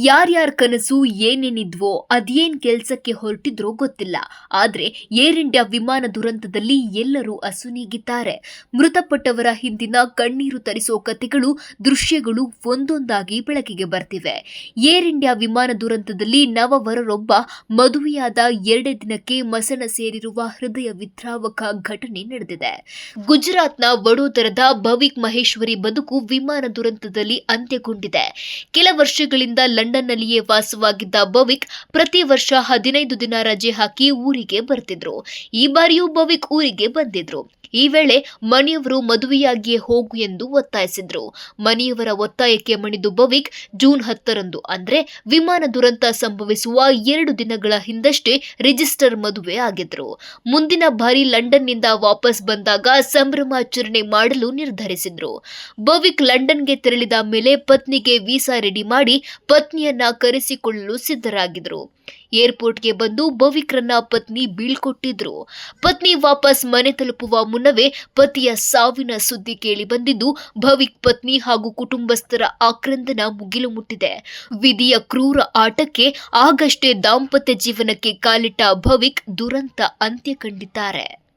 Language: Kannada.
ಯಾರ್ಯಾರ ಕನಸು ಏನೇನಿದ್ವೋ ಅದೇನ್ ಕೆಲಸಕ್ಕೆ ಹೊರಟಿದ್ರೋ ಗೊತ್ತಿಲ್ಲ. ಆದ್ರೆ ಏರ್ ಇಂಡಿಯಾ ವಿಮಾನ ದುರಂತದಲ್ಲಿ ಎಲ್ಲರೂ ಅಸುನೀಗಿದ್ದಾರೆ. ಮೃತಪಟ್ಟವರ ಹಿಂದಿನ ಕಣ್ಣೀರು ತರಿಸೋ ಕಥೆಗಳು, ದೃಶ್ಯಗಳು ಒಂದೊಂದಾಗಿ ಬೆಳಕಿಗೆ ಬರ್ತಿವೆ. ಏರ್ ಇಂಡಿಯಾ ವಿಮಾನ ದುರಂತದಲ್ಲಿ ನವವರರೊಬ್ಬ ಮದುವೆಯಾದ ಎರಡೇ ದಿನಕ್ಕೆ ಮಸಣ ಸೇರಿರುವ ಹೃದಯ ವಿದ್ರಾವಕ ಘಟನೆ ನಡೆದಿದೆ. ಗುಜರಾತ್ನ ವಡೋದರದ ಭವಿಕ್ ಮಹೇಶ್ವರಿ ಬದುಕು ವಿಮಾನ ದುರಂತದಲ್ಲಿ ಅಂತ್ಯಗೊಂಡಿದೆ. ಕೆಲ ವರ್ಷಗಳಿಂದ ಲಂಡನ್ನಲ್ಲಿಯೇ ವಾಸವಾಗಿದ್ದ ಭವಿಕ್ ಪ್ರತಿ ವರ್ಷ ಹದಿನೈದು ದಿನ ರಜೆ ಹಾಕಿ ಊರಿಗೆ ಬರ್ತಿದ್ರು. ಈ ಬಾರಿಯೂ ಭವಿಕ್ ಊರಿಗೆ ಬಂದಿದ್ರು. ಈ ವೇಳೆ ಮನೆಯವರು ಮದುವೆಯಾಗಿಯೇ ಹೋಗು ಎಂದು ಒತ್ತಾಯಿಸಿದ್ರು. ಮನೆಯವರ ಒತ್ತಾಯಕ್ಕೆ ಮಣಿದು ಭವಿಕ್ ಜೂನ್ ಹತ್ತರಂದು ಅಂದ್ರೆ ವಿಮಾನ ದುರಂತ ಸಂಭವಿಸುವ ಎರಡು ದಿನಗಳ ಹಿಂದಷ್ಟೇ ರಿಜಿಸ್ಟರ್ ಮದುವೆ ಆಗಿದ್ರು. ಮುಂದಿನ ಬಾರಿ ಲಂಡನ್ನಿಂದ ವಾಪಸ್ ಬಂದಾಗ ಸಂಭ್ರಮಾಚರಣೆ ಮಾಡಲು ನಿರ್ಧರಿಸಿದ್ರು. ಭವಿಕ್ ಲಂಡನ್ಗೆ ತೆರಳಿದ ಮೇಲೆ ಪತ್ನಿಗೆ ವೀಸಾ ರೆಡಿ ಮಾಡಿ ಪತ್ನಿಯನ್ನ ಕರೆಸಿಕೊಳ್ಳಲು ಸಿದ್ಧರಾಗಿದ್ರು. ಏರ್ಪೋರ್ಟ್ಗೆ ಬಂದು ಭವಿಕ್ರನ್ನ ಪತ್ನಿ ಬೀಳ್ಕೊಟ್ಟಿದ್ರು. ಪತ್ನಿ ವಾಪಸ್ ಮನೆ ತಲುಪುವ ಮುನ್ನವೇ ಪತಿಯ ಸಾವಿನ ಸುದ್ದಿ ಕೇಳಿ ಬಂದಿದ್ದು, ಭವಿಕ್ ಪತ್ನಿ ಹಾಗೂ ಕುಟುಂಬಸ್ಥರ ಆಕ್ರಂದನ ಮುಗಿಲು ಮುಟ್ಟಿದೆ. ವಿಧಿಯ ಕ್ರೂರ ಆಟಕ್ಕೆ ಆಗಷ್ಟೇ ದಾಂಪತ್ಯ ಜೀವನಕ್ಕೆ ಕಾಲಿಟ್ಟ ಭವಿಕ್ ದುರಂತ ಅಂತ್ಯ ಕಂಡಿದ್ದಾರೆ